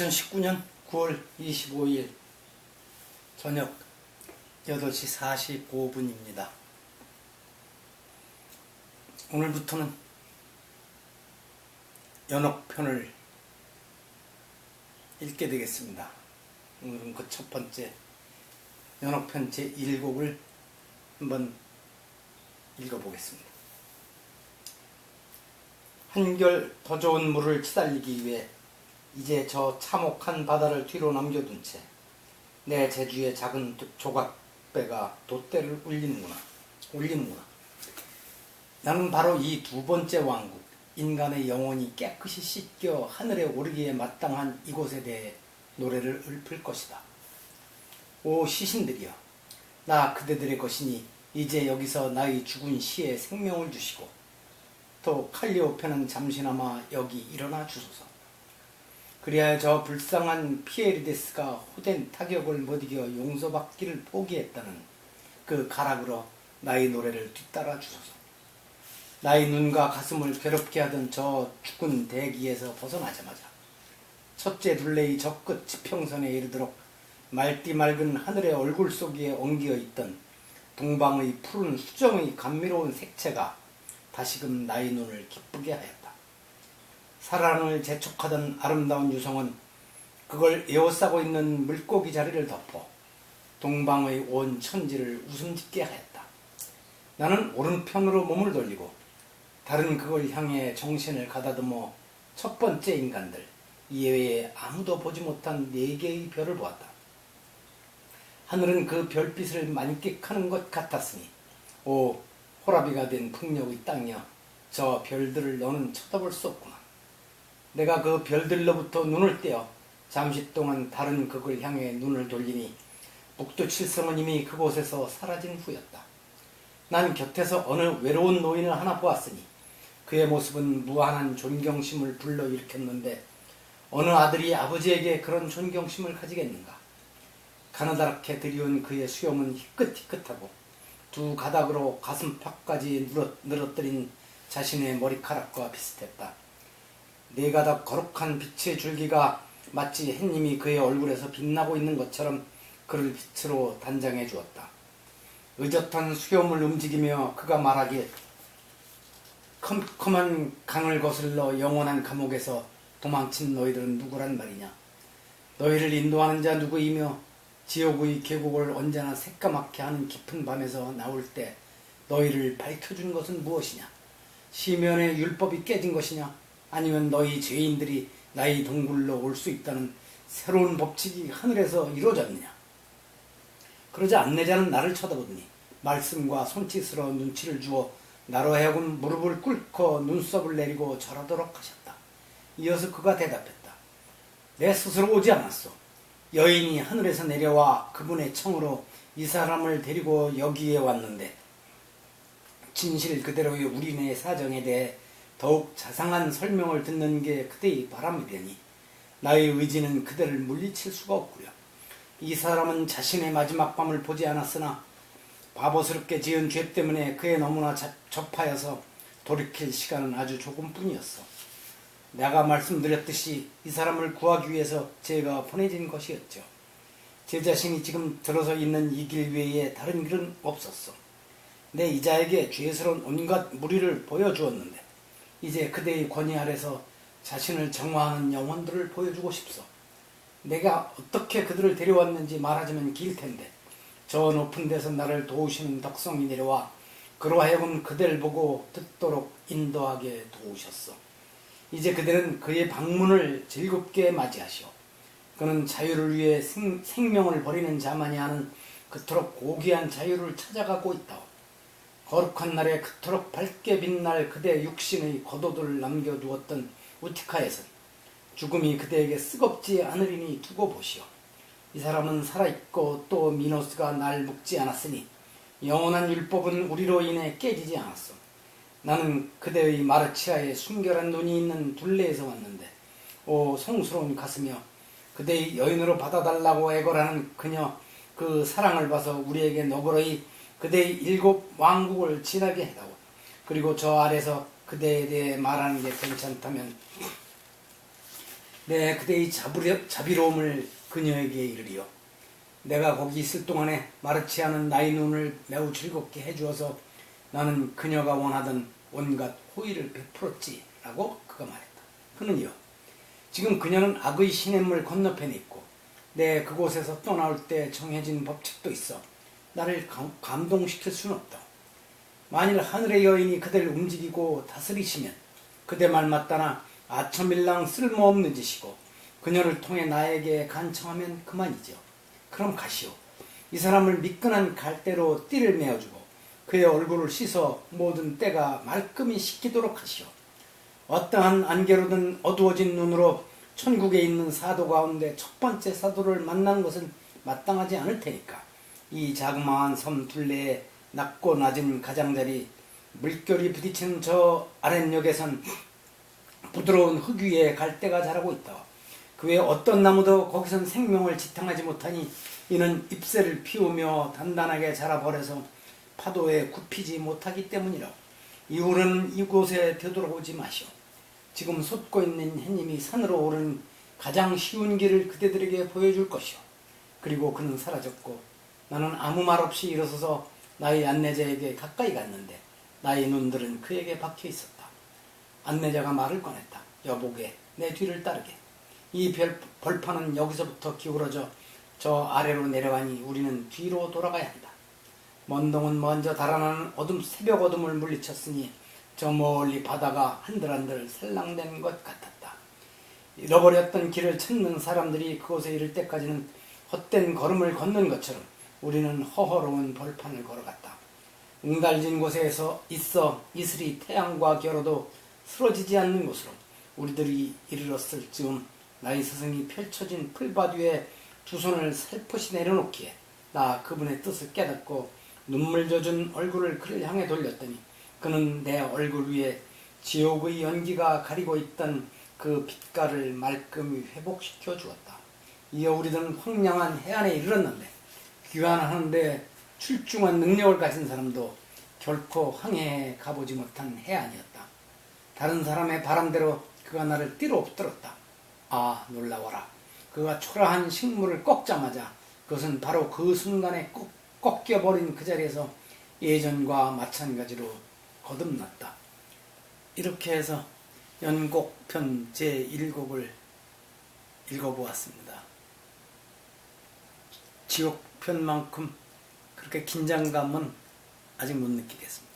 2019년 9월 25일 저녁 8시 45분입니다. 오늘부터는 연옥편을 읽게 되겠습니다. 오늘은 그 첫 번째 연옥편 제 1곡을 한번 읽어보겠습니다. 한결 더 좋은 물을 치달리기 위해 이제 저 참혹한 바다를 뒤로 남겨둔 채 내 제주의 작은 조각배가 돛대를 울리는구나. 울리는구나. 나는 바로 이 두 번째 왕국, 인간의 영혼이 깨끗이 씻겨 하늘에 오르기에 마땅한 이곳에 대해 노래를 읊을 것이다. 오 시신들이여, 나 그대들의 것이니 이제 여기서 나의 죽은 시에 생명을 주시고 또 칼리오페는 잠시나마 여기 일어나 주소서. 그리하여 저 불쌍한 피에리데스가 호된 타격을 못 이겨 용서받기를 포기했다는 그 가락으로 나의 노래를 뒤따라 주소서. 나의 눈과 가슴을 괴롭게 하던 저 죽은 대기에서 벗어나자마자 첫째 둘레의 저 끝 지평선에 이르도록 맑디 맑은 하늘의 얼굴 속에 엉겨 있던 동방의 푸른 수정의 감미로운 색채가 다시금 나의 눈을 기쁘게 하였다. 사랑을 재촉하던 아름다운 유성은 그걸 에워싸고 있는 물고기 자리를 덮어 동방의 온 천지를 웃음 짓게 하였다. 나는 오른편으로 몸을 돌리고 다른 그걸 향해 정신을 가다듬어 첫 번째 인간들 이외에 아무도 보지 못한 네 개의 별을 보았다. 하늘은 그 별빛을 만끽하는 것 같았으니 오 호라비가 된 풍력의 땅이여 저 별들을 너는 쳐다볼 수 없구나. 내가 그 별들로부터 눈을 떼어 잠시 동안 다른 극을 향해 눈을 돌리니 북두 칠성은 이미 그곳에서 사라진 후였다. 난 곁에서 어느 외로운 노인을 하나 보았으니 그의 모습은 무한한 존경심을 불러일으켰는데 어느 아들이 아버지에게 그런 존경심을 가지겠는가? 가느다랗게 들이온 그의 수염은 희끗희끗하고 두 가닥으로 가슴팍까지 늘어뜨린 자신의 머리카락과 비슷했다. 네 가닥 거룩한 빛의 줄기가 마치 햇님이 그의 얼굴에서 빛나고 있는 것처럼 그를 빛으로 단장해 주었다. 의젓한 수염을 움직이며 그가 말하길 컴컴한 강을 거슬러 영원한 감옥에서 도망친 너희들은 누구란 말이냐? 너희를 인도하는 자 누구이며 지옥의 계곡을 언제나 새까맣게 하는 깊은 밤에서 나올 때 너희를 밝혀준 것은 무엇이냐? 시면의 율법이 깨진 것이냐? 아니면 너희 죄인들이 나의 동굴로 올 수 있다는 새로운 법칙이 하늘에서 이루어졌느냐? 그러자 안내자는 나를 쳐다보더니 말씀과 손짓으로 눈치를 주어 나로 하여금 무릎을 꿇고 눈썹을 내리고 절하도록 하셨다. 이어서 그가 대답했다. 내 스스로 오지 않았소. 여인이 하늘에서 내려와 그분의 청으로 이 사람을 데리고 여기에 왔는데 진실 그대로의 우리네 사정에 대해 더욱 자상한 설명을 듣는 게 그대의 바람이되니 나의 의지는 그대를 물리칠 수가 없고요. 이 사람은 자신의 마지막 밤을 보지 않았으나 바보스럽게 지은 죄 때문에 그에 너무나 접하여서 돌이킬 시간은 아주 조금뿐이었어. 내가 말씀드렸듯이 이 사람을 구하기 위해서 제가 보내진 것이었죠. 제 자신이 지금 들어서 있는 이 길 외에 다른 길은 없었어. 내 이자에게 죄스러운 온갖 무리를 보여주었는데 이제 그대의 권위 아래서 자신을 정화하는 영혼들을 보여주고 싶소. 내가 어떻게 그들을 데려왔는지 말하자면 길 텐데 저 높은 데서 나를 도우시는 덕성이 내려와 그로 하여금 그대를 보고 듣도록 인도하게 도우셨어. 이제 그들은 그의 방문을 즐겁게 맞이하시오. 그는 자유를 위해 생, 생명을 버리는 자만이 하는 그토록 고귀한 자유를 찾아가고 있다오. 거룩한 날에 그토록 밝게 빛날 그대 육신의 고도들을 남겨두었던 우티카에서 죽음이 그대에게 쓰겁지 않으리니 두고 보시오. 이 사람은 살아있고 또 미노스가 날 묶지 않았으니 영원한 율법은 우리로 인해 깨지지 않았어. 나는 그대의 마르치아에 순결한 눈이 있는 둘레에서 왔는데 오 성스러운 가슴이여 그대의 여인으로 받아달라고 애걸하는 그녀 그 사랑을 봐서 우리에게 너그러이 그대의 일곱 왕국을 지나게 해다오. 그리고 저 아래서 그대에 대해 말하는 게 괜찮다면 내 그대의 자비려, 자비로움을 그녀에게 이르리요. 내가 거기 있을 동안에 마르치 않은 나의 눈을 매우 즐겁게 해주어서 나는 그녀가 원하던 온갖 호의를 베풀었지. 라고 그가 말했다. 그는요. 지금 그녀는 악의 시냇물 건너편에 있고 내 그곳에서 떠나올 때 정해진 법칙도 있어 나를 감- 감동시킬 수는 없다. 만일 하늘의 여인이 그대를 움직이고 다스리시면 그대 말 맞다나 아첨일랑 쓸모없는 짓이고 그녀를 통해 나에게 간청하면 그만이죠. 그럼 가시오. 이 사람을 미끈한 갈대로 띠를 메어주고 그의 얼굴을 씻어 모든 때가 말끔히 씻기도록 하시오. 어떠한 안개로든 어두워진 눈으로 천국에 있는 사도 가운데 첫 번째 사도를 만난 것은 마땅하지 않을 테니까 이 자그마한 섬 둘레에 낮고 낮은 가장자리 물결이 부딪히는 저 아랫역에선 부드러운 흙 위에 갈대가 자라고 있다. 그 외 어떤 나무도 거기선 생명을 지탱하지 못하니 이는 잎새를 피우며 단단하게 자라버려서 파도에 굽히지 못하기 때문이라. 이후로는 이곳에 되돌아오지 마시오. 지금 솟고 있는 해님이 산으로 오른 가장 쉬운 길을 그대들에게 보여줄 것이오. 그리고 그는 사라졌고 나는 아무 말 없이 일어서서 나의 안내자에게 가까이 갔는데 나의 눈들은 그에게 박혀 있었다. 안내자가 말을 꺼냈다. 여보게 내 뒤를 따르게. 이 별, 벌판은 여기서부터 기울어져 저 아래로 내려가니 우리는 뒤로 돌아가야 한다. 먼동은 먼저 달아나는 어둠 새벽 어둠을 물리쳤으니 저 멀리 바다가 한들한들 살랑된 것 같았다. 잃어버렸던 길을 찾는 사람들이 그곳에 이를 때까지는 헛된 걸음을 걷는 것처럼 우리는 허허로운 벌판을 걸어갔다. 응달진 곳에서 있어 이슬이 태양과 겨뤄도 쓰러지지 않는 곳으로 우리들이 이르렀을 즈음 나의 스승이 펼쳐진 풀밭 위에 두 손을 살포시 내려놓기에 나 그분의 뜻을 깨닫고 눈물 젖은 얼굴을 그를 향해 돌렸더니 그는 내 얼굴 위에 지옥의 연기가 가리고 있던 그 빛깔을 말끔히 회복시켜 주었다. 이어 우리들은 황량한 해안에 이르렀는데 귀환하는데 출중한 능력을 가진 사람도 결코 황해에 가보지 못한 해안이었다. 다른 사람의 바람대로 그가 나를 띠로 엎들었다. 아 놀라워라. 그가 초라한 식물을 꺾자마자 그것은 바로 그 순간에 꺾, 꺾여버린 그 자리에서 예전과 마찬가지로 거듭났다. 이렇게 해서 연곡편 제1곡을 읽어보았습니다. 지옥 편만큼 그렇게 긴장감은 아직 못 느끼겠습니다.